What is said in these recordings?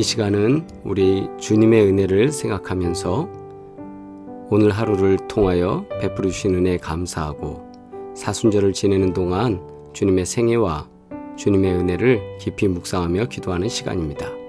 이 시간은 우리 주님의 은혜를 생각하면서 오늘 하루를 통하여 베풀어 주신 은혜에 감사하고 사순절을 지내는 동안 주님의 생애와 주님의 은혜를 깊이 묵상하며 기도하는 시간입니다.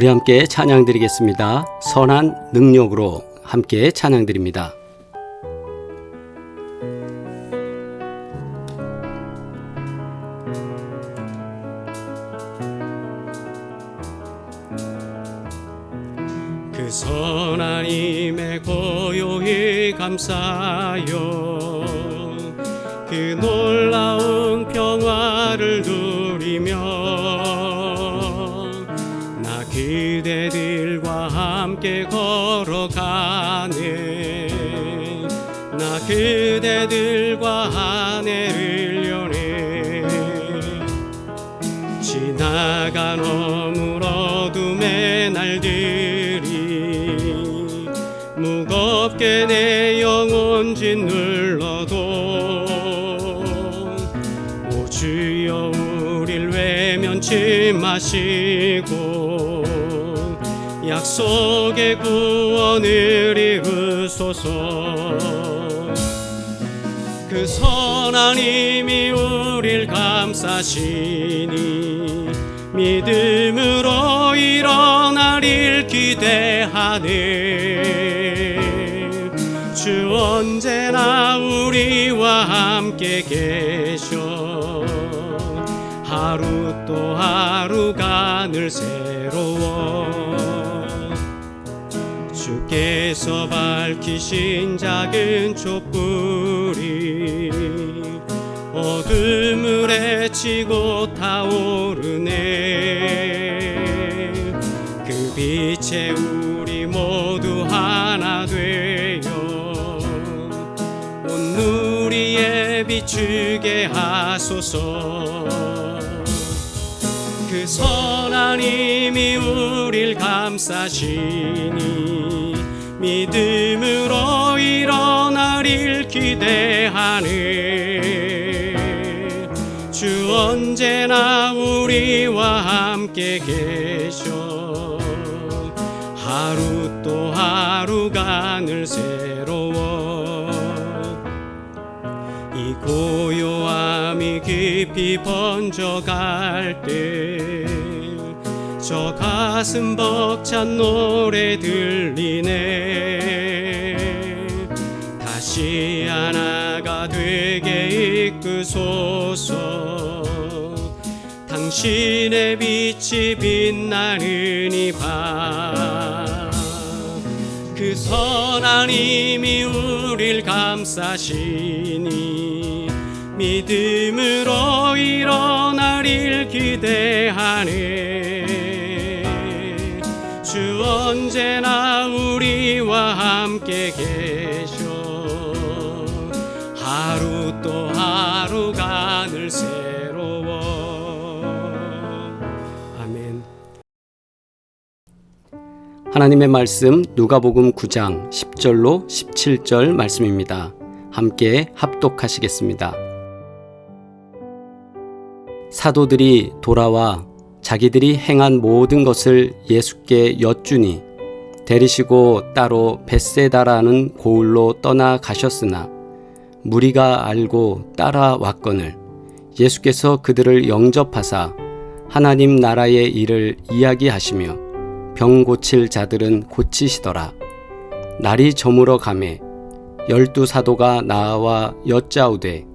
우리 함께 찬양 드리겠습니다. 선한 능력으로 함께 찬양 드립니다. 그 선한 임의 고요히 감싸요 그 놀라운 평화를 누리며 마시고 약속의 구원을 이루소서. 그 선하님이 우릴 감싸시니 믿음으로 일어나릴 기대하네. 주 언제나 우리와 함께 계셔 하루 또 하루가 늘 새로워. 주께서 밝히신 작은 촛불이 어둠을 헤치고 타오르네. 그 빛에 우리 모두 하나 되어 온 누리에 비추게 하소서 그 선하님이 우릴 감싸시니 믿음으로 일어나릴 기대하네. 주 언제나 우리와 함께 계셔. 하루 또 하루가 늘 새로워. 이 고요함이 깊이 번져갈 때 저 가슴 벅찬 노래 들리네. 다시 하나가 되게 이끄소서. 당신의 빛이 빛나는 이밤그 선하님이 우릴 감싸시니 믿음으로 일어나릴 기대하네 주 언제나 우리와 함께 계셔 하루 또 하루가 늘 새로워 아멘 하나님의 말씀 누가복음 9장 10절로 17절 말씀입니다. 함께 합독하시겠습니다. 사도들이 돌아와 자기들이 행한 모든 것을 예수께 여쭈니 데리시고 따로 벳세다라는 고을로 떠나 가셨으나 무리가 알고 따라왔거늘 예수께서 그들을 영접하사 하나님 나라의 일을 이야기하시며 병 고칠 자들은 고치시더라. 날이 저물어 가매 열두 사도가 나와 여짜오되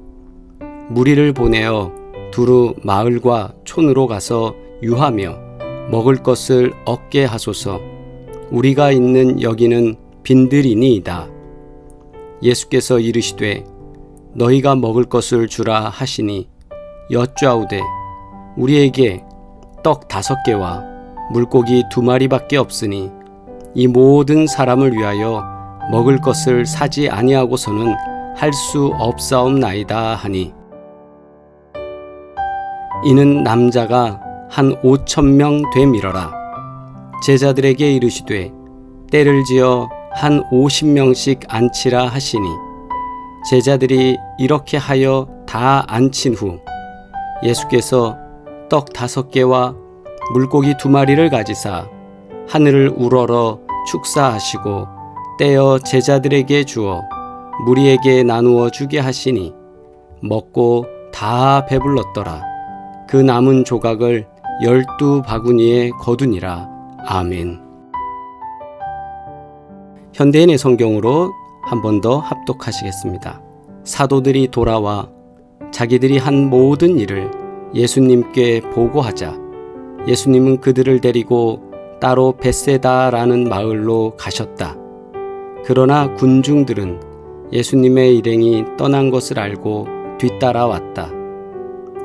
무리를 보내어 두루 마을과 촌으로 가서 유하며 먹을 것을 얻게 하소서. 우리가 있는 여기는 빈들이니이다. 예수께서 이르시되 너희가 먹을 것을 주라 하시니 여짜오되 우리에게 떡 다섯 개와 물고기 두 마리밖에 없으니 이 모든 사람을 위하여 먹을 것을 사지 아니하고서는 할 수 없사옵나이다 하니 이는 남자가 한 오천 명 되밀어라 제자들에게 이르시되 때를 지어 한 오십 명씩 앉히라 하시니 제자들이 이렇게 하여 다 앉힌 후 예수께서 떡 다섯 개와 물고기 두 마리를 가지사 하늘을 우러러 축사하시고 떼어 제자들에게 주어 무리에게 나누어 주게 하시니 먹고 다 배불렀더라. 그 남은 조각을 열두 바구니에 거두니라. 아멘. 현대인의 성경으로 한 번 더 합독하시겠습니다. 사도들이 돌아와 자기들이 한 모든 일을 예수님께 보고하자 예수님은 그들을 데리고 따로 베세다라는 마을로 가셨다. 그러나 군중들은 예수님의 일행이 떠난 것을 알고 뒤따라왔다.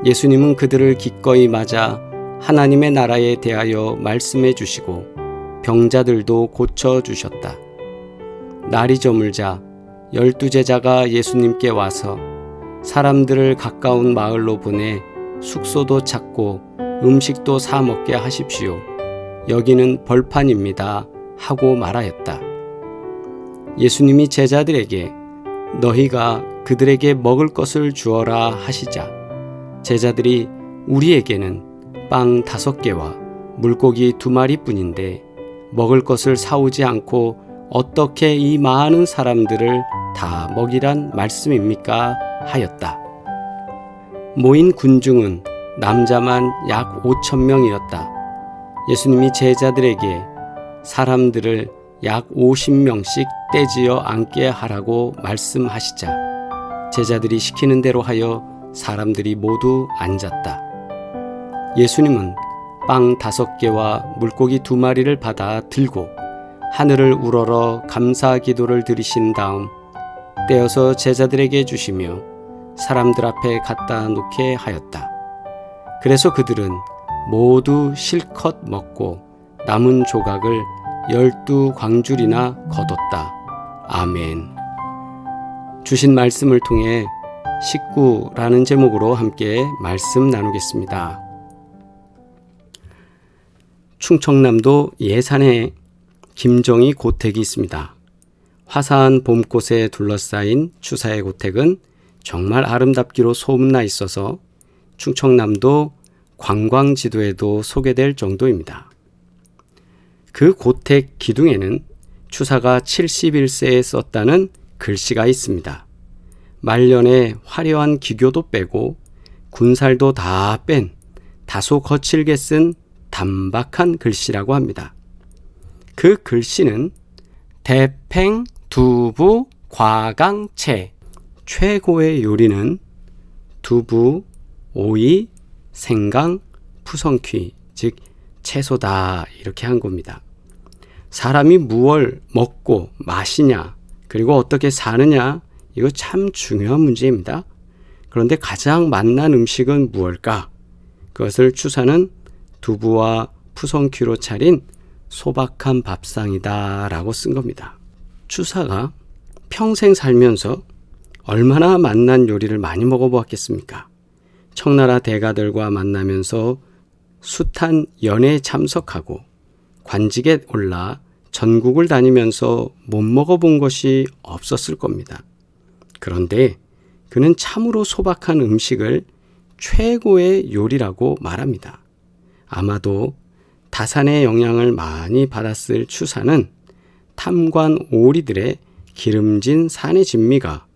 예수님은 그들을 기꺼이 맞아 하나님의 나라에 대하여 말씀해 주시고 병자들도 고쳐 주셨다. 날이 저물자 열두 제자가 예수님께 와서 사람들을 가까운 마을로 보내 숙소도 찾고 음식도 사 먹게 하십시오. 여기는 벌판입니다. 하고 말하였다. 예수님이 제자들에게 너희가 그들에게 먹을 것을 주어라 하시자 제자들이 우리에게는 빵 다섯 개와 물고기 두 마리 뿐인데 먹을 것을 사오지 않고 어떻게 이 많은 사람들을 다 먹이란 말씀입니까? 하였다. 모인 군중은 남자만 약 5천 명이었다. 예수님이 제자들에게 사람들을 약 50명씩 떼지어 앉게 하라고 말씀하시자 제자들이 시키는 대로 하여 사람들이 모두 앉았다. 예수님은 빵 다섯 개와 물고기 두 마리를 받아 들고 하늘을 우러러 감사 기도를 드리신 다음 떼어서 제자들에게 주시며 사람들 앞에 갖다 놓게 하였다. 그래서 그들은 모두 실컷 먹고 남은 조각을 열두 광줄이나 거뒀다. 아멘. 주신 말씀을 통해 식구라는 제목으로 함께 말씀 나누겠습니다. 충청남도 예산에 김정희 고택이 있습니다. 화사한 봄꽃에 둘러싸인 추사의 고택은 정말 아름답기로 소문나 있어서 충청남도 관광 지도에도 소개될 정도입니다. 그 고택 기둥에는 추사가 71세에 썼다는 글씨가 있습니다. 말년에 화려한 기교도 빼고 군살도 다 뺀 다소 거칠게 쓴 단박한 글씨라고 합니다. 그 글씨는 대팽 두부 과강 채 최고의 요리는 두부, 오이, 생강, 푸성퀴 즉 채소다 이렇게 한 겁니다. 사람이 무얼 먹고 마시냐 그리고 어떻게 사느냐 이거 참 중요한 문제입니다. 그런데 가장 맛난 음식은 무엇일까? 그것을 추사는 두부와 푸성퀴로 차린 소박한 밥상이다 라고 쓴 겁니다. 추사가 평생 살면서 얼마나 맛난 요리를 많이 먹어보았겠습니까? 청나라 대가들과 만나면서 숱한 연회에 참석하고 관직에 올라 전국을 다니면서 못 먹어본 것이 없었을 겁니다. 그런데 그는 참으로 소박한 음식을 최고의 요리라고 말합니다. 아마도 다산의 영향을 많이 받았을 추사는 탐관 오리들의 기름진 산의 진미가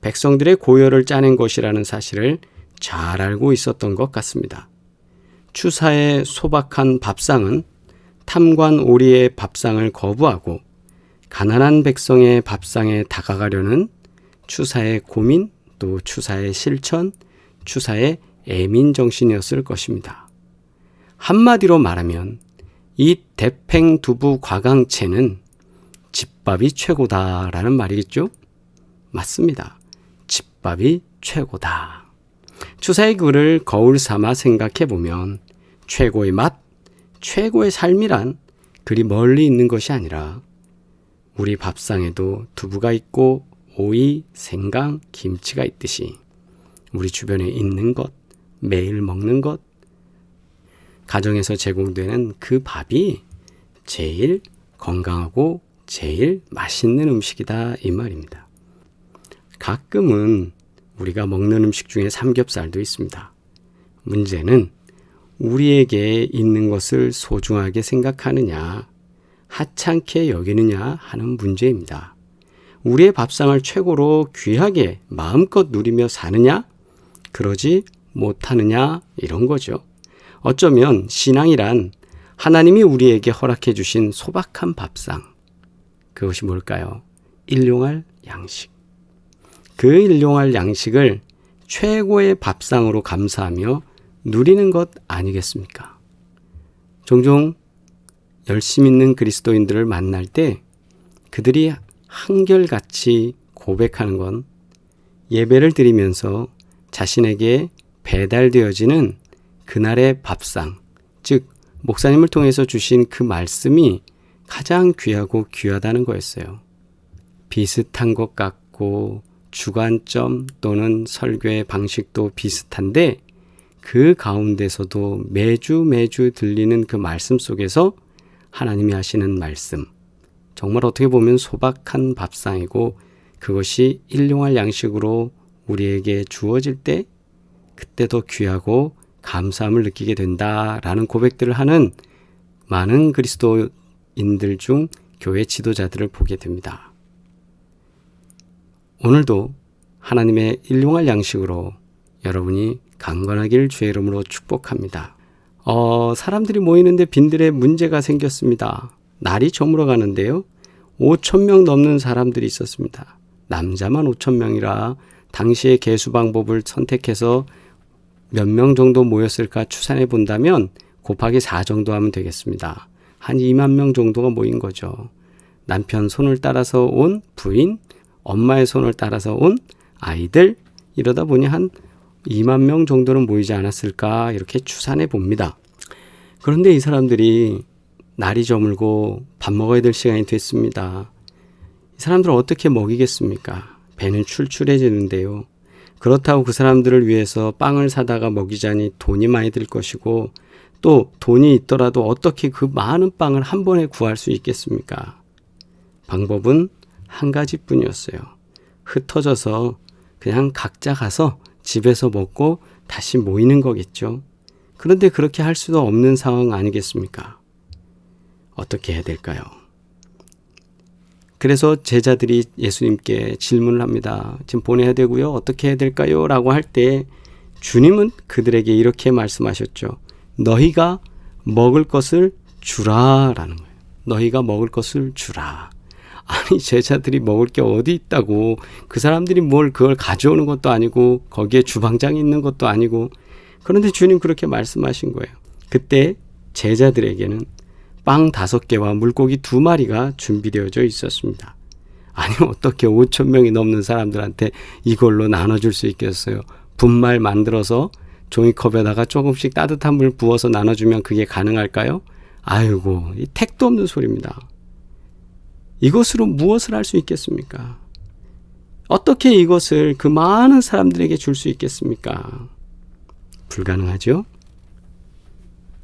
백성들의 고열을 짜낸 것이라는 사실을 잘 알고 있었던 것 같습니다. 추사의 소박한 밥상은 탐관 오리의 밥상을 거부하고 가난한 백성의 밥상에 다가가려는 추사의 고민 또 추사의 실천, 추사의 애민 정신이었을 것입니다. 한마디로 말하면 이 대팽 두부 과강채는 집밥이 최고다라는 말이겠죠? 맞습니다. 집밥이 최고다. 추사의 글을 거울 삼아 생각해 보면 최고의 맛, 최고의 삶이란 그리 멀리 있는 것이 아니라 우리 밥상에도 두부가 있고 오이, 생강, 김치가 있듯이 우리 주변에 있는 것, 매일 먹는 것, 가정에서 제공되는 그 밥이 제일 건강하고 제일 맛있는 음식이다 이 말입니다. 가끔은 우리가 먹는 음식 중에 삼겹살도 있습니다. 문제는 우리에게 있는 것을 소중하게 생각하느냐, 하찮게 여기느냐 하는 문제입니다. 우리의 밥상을 최고로 귀하게 마음껏 누리며 사느냐, 그러지 못하느냐, 이런 거죠. 어쩌면 신앙이란 하나님이 우리에게 허락해 주신 소박한 밥상. 그것이 뭘까요? 일용할 양식. 그 일용할 양식을 최고의 밥상으로 감사하며 누리는 것 아니겠습니까? 종종 열심 있는 그리스도인들을 만날 때 그들이 한결같이 고백하는 건 예배를 드리면서 자신에게 배달되어지는 그날의 밥상, 즉, 목사님을 통해서 주신 그 말씀이 가장 귀하고 귀하다는 거였어요. 비슷한 것 같고 주관점 또는 설교의 방식도 비슷한데 그 가운데서도 매주 매주 들리는 그 말씀 속에서 하나님이 하시는 말씀. 정말 어떻게 보면 소박한 밥상이고 그것이 일용할 양식으로 우리에게 주어질 때 그때도 귀하고 감사함을 느끼게 된다라는 고백들을 하는 많은 그리스도인들 중 교회 지도자들을 보게 됩니다. 오늘도 하나님의 일용할 양식으로 여러분이 강건하길 주의 이름으로 축복합니다. 어, 사람들이 모이는데 빈들에 문제가 생겼습니다. 날이 저물어 가는데요. 5천 명 넘는 사람들이 있었습니다. 남자만 5천 명이라 당시의 개수 방법을 선택해서 몇 명 정도 모였을까 추산해 본다면 곱하기 4 정도 하면 되겠습니다. 한 2만 명 정도가 모인 거죠. 남편 손을 따라서 온 부인, 엄마의 손을 따라서 온 아이들, 이러다 보니 한 2만 명 정도는 모이지 않았을까 이렇게 추산해 봅니다. 그런데 이 사람들이 날이 저물고 밥 먹어야 될 시간이 됐습니다. 이 사람들을 어떻게 먹이겠습니까? 배는 출출해지는데요. 그렇다고 그 사람들을 위해서 빵을 사다가 먹이자니 돈이 많이 들 것이고 또 돈이 있더라도 어떻게 그 많은 빵을 한 번에 구할 수 있겠습니까? 방법은 한 가지뿐이었어요. 흩어져서 그냥 각자 가서 집에서 먹고 다시 모이는 거겠죠. 그런데 그렇게 할 수도 없는 상황 아니겠습니까? 어떻게 해야 될까요? 그래서 제자들이 예수님께 질문을 합니다. 지금 보내야 되고요. 어떻게 해야 될까요? 라고 할 때 주님은 그들에게 이렇게 말씀하셨죠. 너희가 먹을 것을 주라라는 거예요. 너희가 먹을 것을 주라. 아니 제자들이 먹을 게 어디 있다고 그 사람들이 뭘 그걸 가져오는 것도 아니고 거기에 주방장이 있는 것도 아니고 그런데 주님 그렇게 말씀하신 거예요. 그때 제자들에게는 빵 다섯 개와 물고기 두 마리가 준비되어져 있었습니다. 아니 어떻게 5천 명이 넘는 사람들한테 이걸로 나눠줄 수 있겠어요? 분말 만들어서 종이컵에다가 조금씩 따뜻한 물 부어서 나눠주면 그게 가능할까요? 아이고 이 택도 없는 소리입니다. 이것으로 무엇을 할 수 있겠습니까? 어떻게 이것을 그 많은 사람들에게 줄 수 있겠습니까? 불가능하죠?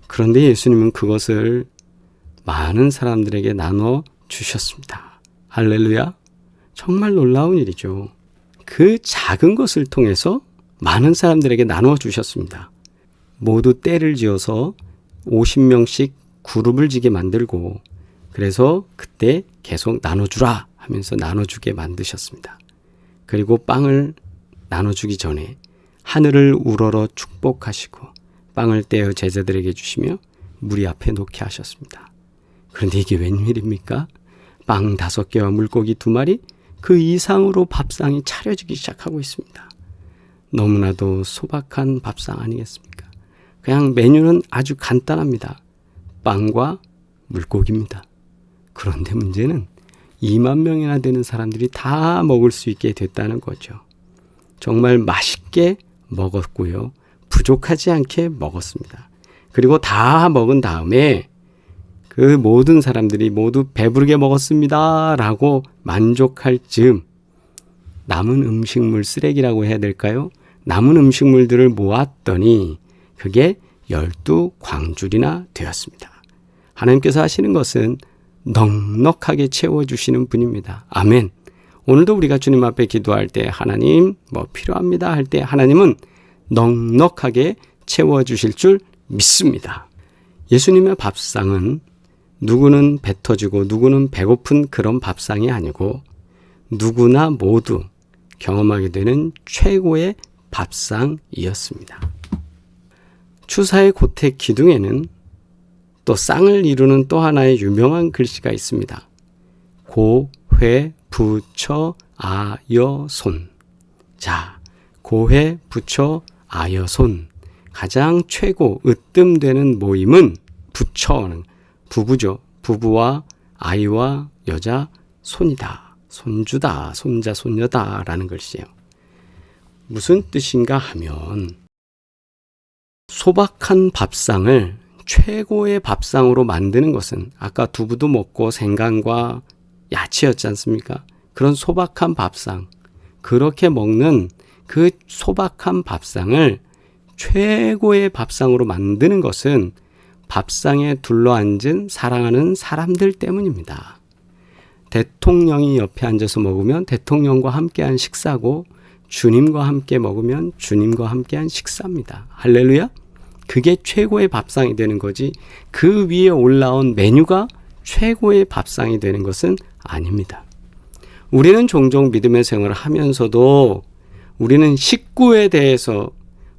그런데 예수님은 그것을 많은 사람들에게 나눠 주셨습니다. 할렐루야. 정말 놀라운 일이죠. 그 작은 것을 통해서 많은 사람들에게 나누어 주셨습니다. 모두 때를 지어서 50명씩 그룹을 지게 만들고 그래서 그때 계속 나눠주라 하면서 나눠주게 만드셨습니다. 그리고 빵을 나눠주기 전에 하늘을 우러러 축복하시고 빵을 떼어 제자들에게 주시며 무리 앞에 놓게 하셨습니다. 그런데 이게 웬일입니까? 빵 다섯 개와 물고기 두 마리 그 이상으로 밥상이 차려지기 시작하고 있습니다. 너무나도 소박한 밥상 아니겠습니까? 그냥 메뉴는 아주 간단합니다. 빵과 물고기입니다. 그런데 문제는 2만 명이나 되는 사람들이 다 먹을 수 있게 됐다는 거죠. 정말 맛있게 먹었고요. 부족하지 않게 먹었습니다. 그리고 다 먹은 다음에 그 모든 사람들이 모두 배부르게 먹었습니다. 라고 만족할 즈음 남은 음식물 쓰레기라고 해야 될까요? 남은 음식물들을 모았더니 그게 열두 광줄이나 되었습니다. 하나님께서 하시는 것은 넉넉하게 채워주시는 분입니다. 아멘. 오늘도 우리가 주님 앞에 기도할 때 하나님 뭐 필요합니다 할 때 하나님은 넉넉하게 채워주실 줄 믿습니다. 예수님의 밥상은 누구는 배 터지고 누구는 배고픈 그런 밥상이 아니고 누구나 모두 경험하게 되는 최고의 밥상이었습니다. 추사의 고택 기둥에는 또 쌍을 이루는 또 하나의 유명한 글씨가 있습니다. 고, 회, 부, 처, 아, 여, 손. 자, 고회, 부처, 아여손. 가장 최고 으뜸되는 모임은 부처는 부부죠. 부부와 아이와 여자 손이다. 손주다. 손자 손녀다. 라는 글씨예요. 무슨 뜻인가 하면 소박한 밥상을 최고의 밥상으로 만드는 것은 아까 두부도 먹고 생강과 야채였지 않습니까? 그런 소박한 밥상. 그렇게 먹는 그 소박한 밥상을 최고의 밥상으로 만드는 것은 밥상에 둘러앉은 사랑하는 사람들 때문입니다. 대통령이 옆에 앉아서 먹으면 대통령과 함께한 식사고 주님과 함께 먹으면 주님과 함께한 식사입니다. 할렐루야. 그게 최고의 밥상이 되는 거지 그 위에 올라온 메뉴가 최고의 밥상이 되는 것은 아닙니다. 우리는 종종 믿음의 생활을 하면서도 우리는 식구에 대해서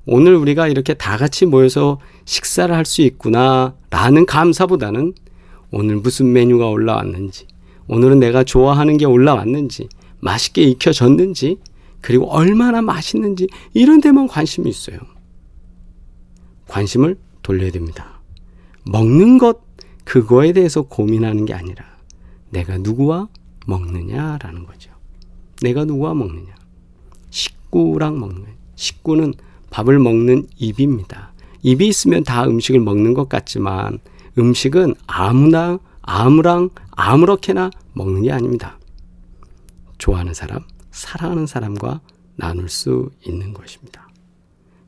오늘 우리가 이렇게 다 같이 모여서 식사를 할 수 있구나 라는 감사보다는 오늘 무슨 메뉴가 올라왔는지 오늘은 내가 좋아하는 게 올라왔는지 맛있게 익혀졌는지 그리고 얼마나 맛있는지 이런 데만 관심이 있어요. 관심을 돌려야 됩니다. 먹는 것 그거에 대해서 고민하는 게 아니라 내가 누구와 먹느냐라는 거죠. 내가 누구와 먹느냐. 식구랑 먹는 식구는 밥을 먹는 입입니다. 입이 있으면 다 음식을 먹는 것 같지만 음식은 아무나 아무랑 아무렇게나 먹는 게 아닙니다. 좋아하는 사람, 사랑하는 사람과 나눌 수 있는 것입니다.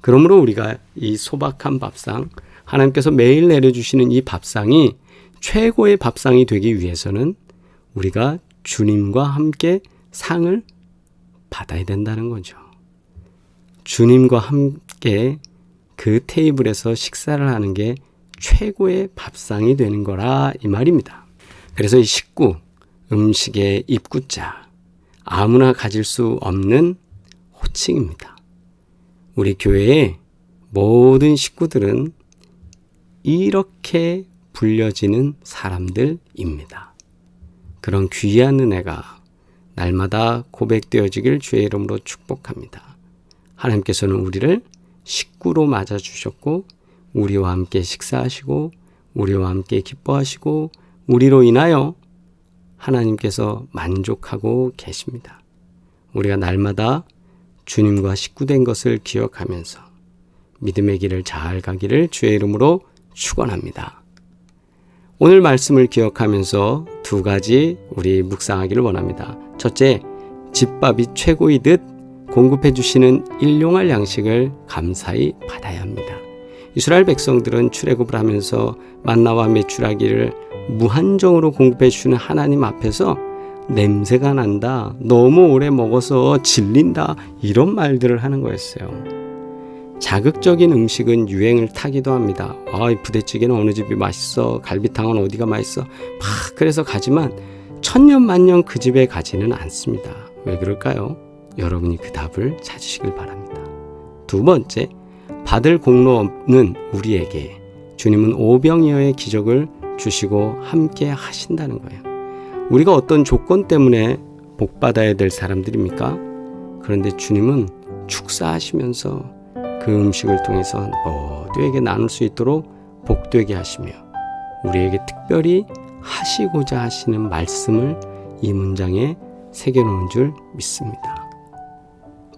그러므로 우리가 이 소박한 밥상, 하나님께서 매일 내려주시는 이 밥상이 최고의 밥상이 되기 위해서는 우리가 주님과 함께 상을 받아야 된다는 거죠. 주님과 함께 그 테이블에서 식사를 하는 게 최고의 밥상이 되는 거라 이 말입니다. 그래서 이 식구, 음식의 입구자, 아무나 가질 수 없는 호칭입니다. 우리 교회의 모든 식구들은 이렇게 불려지는 사람들입니다. 그런 귀한 은혜가 날마다 고백되어지길 주의 이름으로 축복합니다. 하나님께서는 우리를 식구로 맞아 주셨고, 우리와 함께 식사하시고, 우리와 함께 기뻐하시고, 우리로 인하여 하나님께서 만족하고 계십니다. 우리가 날마다 주님과 식구된 것을 기억하면서 믿음의 길을 잘 가기를 주의 이름으로 축원합니다. 오늘 말씀을 기억하면서 두 가지 우리 묵상하기를 원합니다. 첫째, 집밥이 최고이듯 공급해 주시는 일용할 양식을 감사히 받아야 합니다. 이스라엘 백성들은 출애굽을 하면서 만나와 메추라기를 무한정으로 공급해 주시는 하나님 앞에서 냄새가 난다. 너무 오래 먹어서 질린다. 이런 말들을 하는 거였어요. 자극적인 음식은 유행을 타기도 합니다. 아, 부대찌개는 어느 집이 맛있어. 갈비탕은 어디가 맛있어. 막 그래서 가지만 천년 만년 그 집에 가지는 않습니다. 왜 그럴까요? 여러분이 그 답을 찾으시길 바랍니다. 두 번째, 받을 공로 없는 우리에게 주님은 오병이어의 기적을 주시고 함께 하신다는 거예요. 우리가 어떤 조건 때문에 복 받아야 될 사람들입니까? 그런데 주님은 축사하시면서 그 음식을 통해서 모두에게 나눌 수 있도록 복되게 하시며 우리에게 특별히 하시고자 하시는 말씀을 이 문장에 새겨놓은 줄 믿습니다.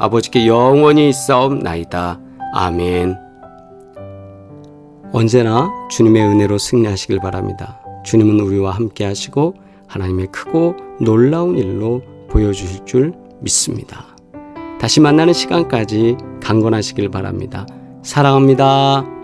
아버지께 영원히 있사옵나이다. 아멘. 언제나 주님의 은혜로 승리하시길 바랍니다. 주님은 우리와 함께 하시고 하나님의 크고 놀라운 일로 보여주실 줄 믿습니다. 다시 만나는 시간까지 강건하시길 바랍니다. 사랑합니다.